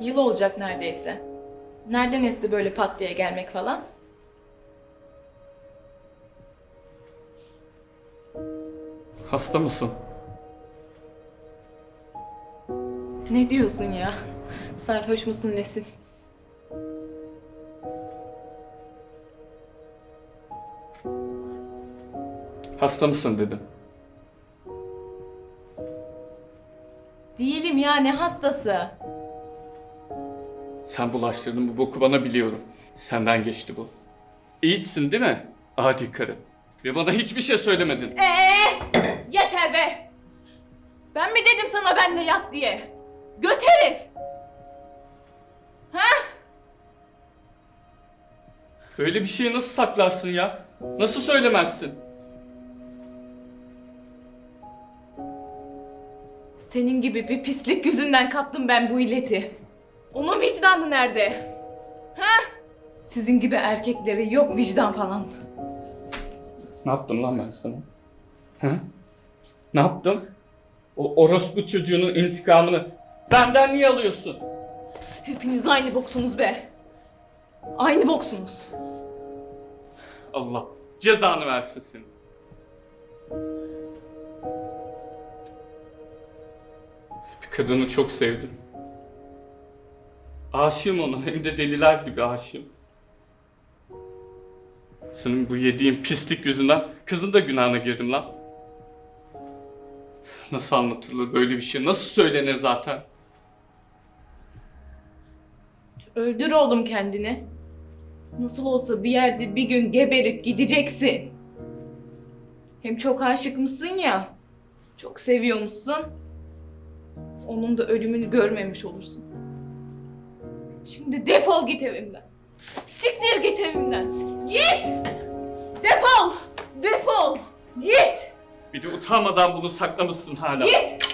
Yıl olacak neredeyse. Nereden esti böyle pat diye gelmek falan? Hasta mısın? Ne diyorsun ya? Sarhoş musun nesin? Hasta mısın dedim. Değilim ya ne hastası? Sen bulaştırdın bu boku bana biliyorum. Senden geçti bu. İyisin değil mi? Adi karı. Ve bana hiçbir şey söylemedin. Ee, yeter be! Ben mi dedim sana benle yat diye? Göt herif! Ha? Böyle bir şeyi nasıl saklarsın ya? Nasıl söylemezsin? Senin gibi bir pislik yüzünden kaptım ben bu illeti. Onun vicdanı nerede? Ha? Sizin gibi erkekleri yok vicdan falan. Ne yaptım lan ben sana? He? Ne yaptım? O orospu çocuğunun intikamını benden niye alıyorsun? Hepiniz aynı boksunuz be. Aynı boksunuz. Allah cezanı versin senin. Kadını çok sevdim. Aşığım ona hem de deliler gibi aşığım. Senin bu yediğin pislik yüzünden kızın da günahına girdim lan. Nasıl anlatılır böyle bir şey? Nasıl söylenir zaten? Öldür oğlum kendini. Nasıl olsa bir yerde bir gün geberip gideceksin. Hem çok aşık mısın ya. Çok seviyormuşsun. Onun da ölümünü görmemiş olursun. Şimdi defol git evimden. Siktir git evimden. Git! Defol! Defol! Git! Bir de utanmadan bunu saklamışsın hala. Git!